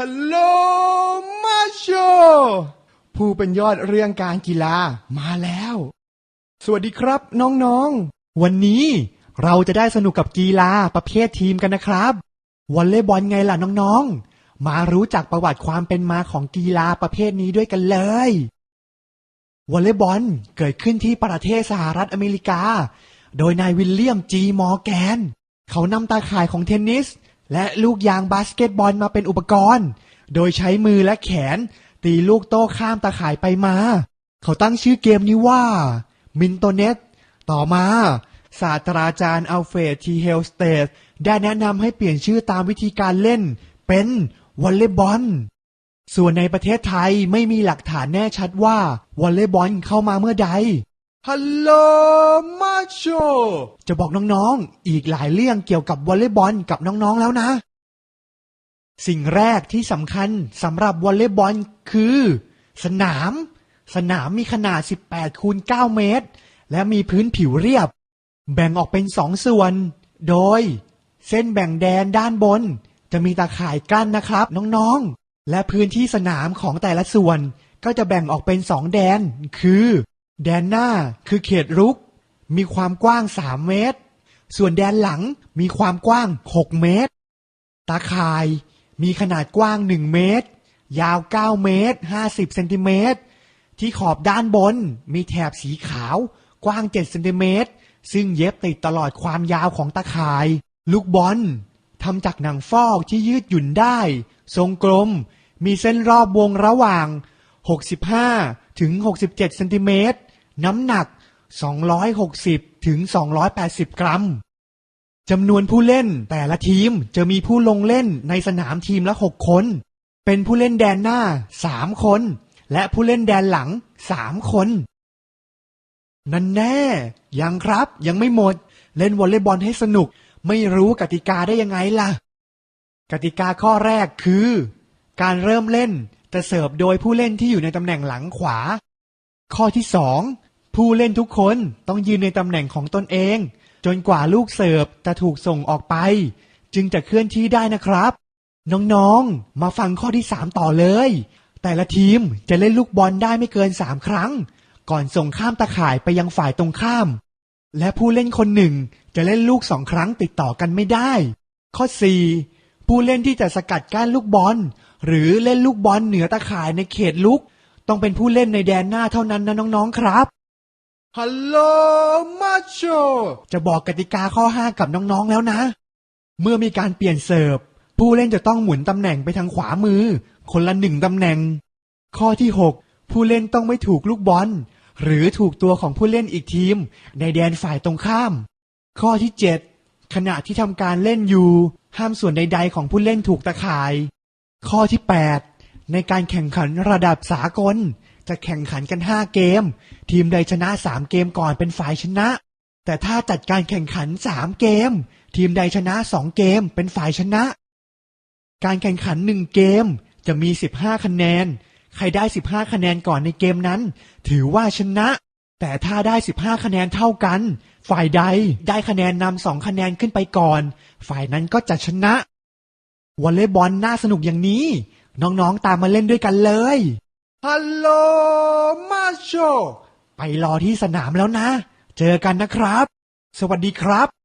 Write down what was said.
ฮัลโหลมาโชผู้เป็นยอดเรื่องการกีฬามาแล้ว สวัสดีครับน้องๆ วันนี้เราจะได้สนุกกับกีฬาประเภททีมกันนะครับวอลเลย์บอลไงล่ะน้องๆ มารู้จักประวัติความเป็นมาของกีฬาประเภทนี้ด้วยกันเลยวอลเลย์บอลเกิดขึ้นที่ประเทศสหรัฐอเมริกา โดยนายวิลเลียมจีมอร์แกน เขานำตาข่ายของเทนนิส และลูกยางบาสเกตบอลมาเป็นอุปกรณ์ โดยใช้มือและแขน ตีลูกโต้ข้ามตาข่ายไปมา เขาตั้งชื่อเกมนี้ว่ามินโตเนตต่อมาศาสตราจารย์อัลเฟรดทีเฮลสเตดได้แนะนำให้เปลี่ยนชื่อตามวิธีการเล่น เป็นวอลเลย์บอล ส่วนในประเทศไทยไม่มีหลักฐานแน่ชัดว่าวอลเลย์บอลเข้ามาเมื่อใด ฮัลโหลมาโชจะบอกน้องๆ อีกหลายเรื่องเกี่ยวกับวอลเลย์บอลกับน้องๆแล้วนะ สิ่งแรกที่สำคัญสำหรับวอลเลย์บอลคือ สนาม สนามมีขนาด 18 คูณ 9 เมตร และมีพื้นผิวเรียบ แบ่งออกเป็นสองส่วน โดย เส้นแบ่งแดนด้านบน จะมีตาข่ายกั้นนะครับน้องๆ และพื้นที่สนามของแต่ละส่วนก็จะแบ่งออกเป็นสองแดน คือ แดนหน้าคือเขตรุก มีความกว้าง3เมตร ส่วนแดนหลังมีความกว้าง6เมตร ตาข่ายมีขนาดกว้าง1เมตร ยาว9เมตร50เซนติเมตร ที่ขอบด้านบนมีแถบสีขาว กว้าง7เซนติเมตร ซึ่งเย็บติดตลอดความยาวของตาข่าย ลูกบอลทำจากหนังฟอกที่ยืดหยุ่นได้ ทรงกลม มีเส้นรอบวงระหว่าง 65 ถึง 67เซนติเมตรน้ำหนัก 260 ถึง 280 กรัมจำนวนผู้เล่นแต่ละทีมจะมีผู้ลงเล่นในสนามทีมละ 6 คน เป็นผู้เล่นแดนหน้า 3 คน และผู้เล่นแดนหลัง 3 คน นั่นแน่ ยังครับยังไม่หมด เล่นวอลเลย์บอลให้สนุก ไม่รู้กติกาได้ยังไงล่ะ กติกาข้อแรกคือ การเริ่มเล่น จะเสิร์ฟโดยผู้เล่นที่อยู่ในตำแหน่งหลังขวา ข้อที่สองผู้เล่นทุกคนต้องยืนในตำแหน่งของตนเอง จนกว่าลูกเสิร์ฟจะถูกส่งออกไป จึงจะเคลื่อนที่ได้นะครับ น้องๆ มาฟังข้อที่สามต่อเลย แต่ละทีมจะเล่นลูกบอลได้ไม่เกินสามครั้ง ก่อนส่งข้ามตะข่ายไปยังฝ่ายตรงข้าม และผู้เล่นคนหนึ่งจะเล่นลูกสองครั้งติดต่อกันไม่ได้ ข้อ 4. ผู้เล่นที่จะสกัดก้านลูกบอล หรือเล่นลูกบอลเหนือตะข่ายในเขตลุก ต้องเป็นผู้เล่นในแดนหน้าเท่านั้นนะน้องๆครับฮัลโหลมาโชจะบอกกติกาข้อ 5 กับน้องๆแล้วนะ เมื่อมีการเปลี่ยนเสิร์ฟผู้เล่นจะต้องหมุนตำแหน่งไปทางขวามือ คนละหนึ่งตำแหน่ง ข้อที่ 6 ผู้เล่นต้องไม่ถูกลูกบอล หรือถูกตัวของผู้เล่นอีกทีม ในแดนฝ่ายตรงข้าม ข้อที่ 7 ขณะที่ทำการเล่นอยู่ ห้ามส่วนใด ๆ ของผู้เล่นถูกตะข่าย ข้อที่ 8 ในการแข่งขันระดับสากล จะแข่งขันกัน 5 เกม ทีมใดชนะ 3 เกมก่อนเป็นฝ่ายชนะ แต่ถ้าจัดการแข่งขัน 3 เกม ทีมใดชนะ 2 เกมเป็นฝ่ายชนะ การแข่งขัน 1 เกมจะมี 15 คะแนน ใครได้ 15 คะแนนก่อนในเกมนั้น ถือว่าชนะ แต่ถ้าได้ 15 คะแนนเท่ากัน ฝ่ายใดได้คะแนนนำสองคะแนนขึ้นไปก่อน ฝ่ายนั้นก็จะชนะวอลเลย์บอลน่าสนุกอย่างนี้ น้องๆตามมาเล่นด้วยกันเลยฮัลโหลมาโชไปรอที่สนามแล้วนะ เจอกันนะครับ สวัสดีครับ